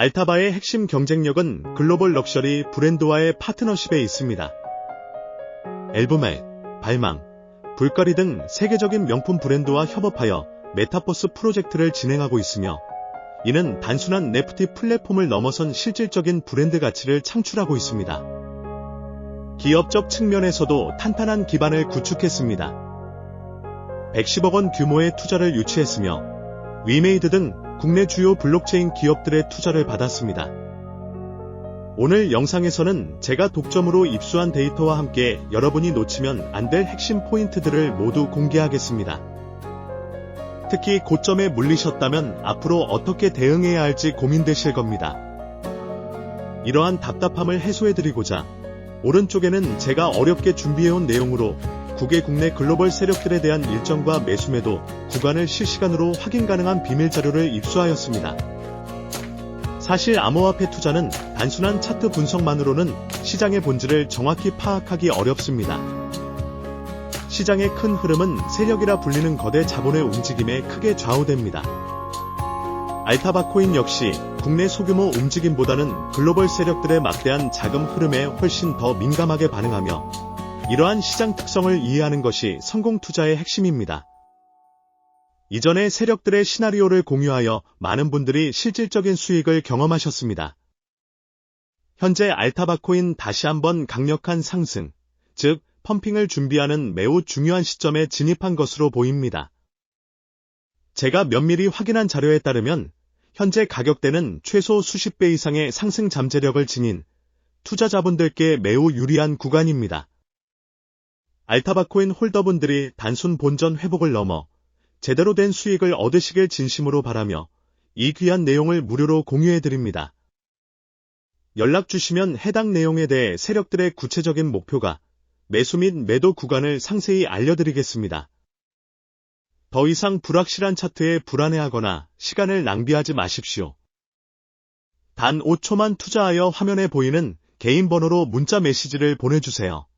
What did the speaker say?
알타바의 핵심 경쟁력은 글로벌 럭셔리 브랜드와의 파트너십에 있습니다. 엘브멜, 발망, 불가리 등 세계적인 명품 브랜드와 협업하여 메타버스 프로젝트를 진행하고 있으며 이는 단순한 네프티 플랫폼을 넘어선 실질적인 브랜드 가치를 창출하고 있습니다. 기업적 측면에서도 탄탄한 기반을 구축했습니다. 110억 원 규모의 투자를 유치했으며 위메이드 등 국내 주요 블록체인 기업들의 투자를 받았습니다. 오늘 영상에서는 제가 독점으로 입수한 데이터와 함께 여러분이 놓치면 안 될 핵심 포인트들을 모두 공개하겠습니다. 특히 고점에 물리셨다면 앞으로 어떻게 대응해야 할지 고민되실 겁니다. 이러한 답답함을 해소해드리고자 오른쪽에는 제가 어렵게 준비해온 내용으로 국외 국내 글로벌 세력들에 대한 일정과 매수매도 구간을 실시간으로 확인 가능한 비밀 자료를 입수하였습니다. 사실 암호화폐 투자는 단순한 차트 분석만으로는 시장의 본질을 정확히 파악하기 어렵습니다. 시장의 큰 흐름은 세력이라 불리는 거대 자본의 움직임에 크게 좌우됩니다. 알타바코인 역시 국내 소규모 움직임보다는 글로벌 세력들의 막대한 자금 흐름에 훨씬 더 민감하게 반응하며 이러한 시장 특성을 이해하는 것이 성공 투자의 핵심입니다. 이전에 세력들의 시나리오를 공유하여 많은 분들이 실질적인 수익을 경험하셨습니다. 현재 알타바코인 다시 한번 강력한 상승, 즉 펌핑을 준비하는 매우 중요한 시점에 진입한 것으로 보입니다. 제가 면밀히 확인한 자료에 따르면 현재 가격대는 최소 수십 배 이상의 상승 잠재력을 지닌 투자자분들께 매우 유리한 구간입니다. 알타바코인 홀더분들이 단순 본전 회복을 넘어 제대로 된 수익을 얻으시길 진심으로 바라며 이 귀한 내용을 무료로 공유해드립니다. 연락 주시면 해당 내용에 대해 세력들의 구체적인 목표가 매수 및 매도 구간을 상세히 알려드리겠습니다. 더 이상 불확실한 차트에 불안해하거나 시간을 낭비하지 마십시오. 단 5초만 투자하여 화면에 보이는 개인 번호로 문자 메시지를 보내주세요.